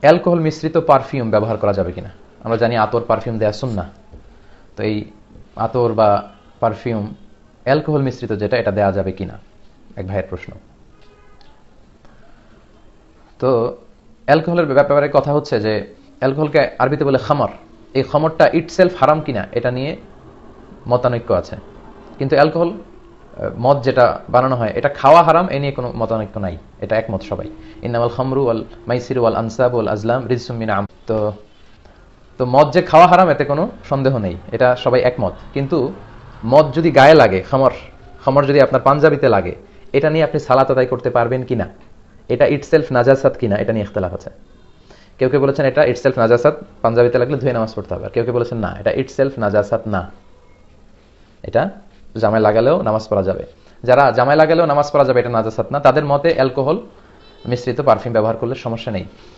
Alcohol মিশ্রিত perfume ব্যবহার করা যাবে কিনা? আমরা জানি আতর পারফিউম দেয়া না তো এই আতর বা পারফিউম, অ্যালকোহল মিশ্রিত যেটা, এটা দেয়া যাবে কিনা? এক ভাইয়ের প্রশ্ন। তো অ্যালকোহলের ব্যাপারে কথা হচ্ছে যে, অ্যালকোহলকে আরবিতে বলে খামর। এই খামরটা ইটসেলফ হারাম কিনা, এটা নিয়ে মতানৈক্য আছে। কিন্তু অ্যালকোহল মদ যেটা বানানো হয়, এটা খাওয়া হারাম, এ নিয়ে কোনো মতানৈক্য নাই। এটা একমত সবাই। ইন্নামাল খামরু আল মাইসিরু আল আনসাব আল আজলাম রিজসুমিন আম। তো তো মদ যে খাওয়া হারাম, এতে কোনো সন্দেহ নেই। এটা সবাই একমত। কিন্তু মদ যদি গায়ে লাগে, খামর খামর যদি আপনার পাঞ্জাবিতে লাগে, এটা নিয়ে আপনি সালাত আদায় করতে পারবেন কিনা? এটা ইট ইটসেলফ নাজাসাত কিনা? এটা নিয়ে ইখতলাফ আছে। কেউ কেউ বলেছেন এটা ইটসেলফ নাজাসাত, পাঞ্জাবিতে লাগলে ধুয়ে নামাজ পড়তে হবে। আর কেউ কেউ বলেছেন না, এটা ইটসেলফ নাজাসাত না। এটা জামায় লাগালেও নামাজ পড়া যাবে। যারা জামায় লাগালেও নামাজ পড়া যাবে এটা নাজাসাত না। তাদের মতে অ্যালকোহল মিশ্রিত পারফিউম ব্যবহার করলে সমস্যা নেই।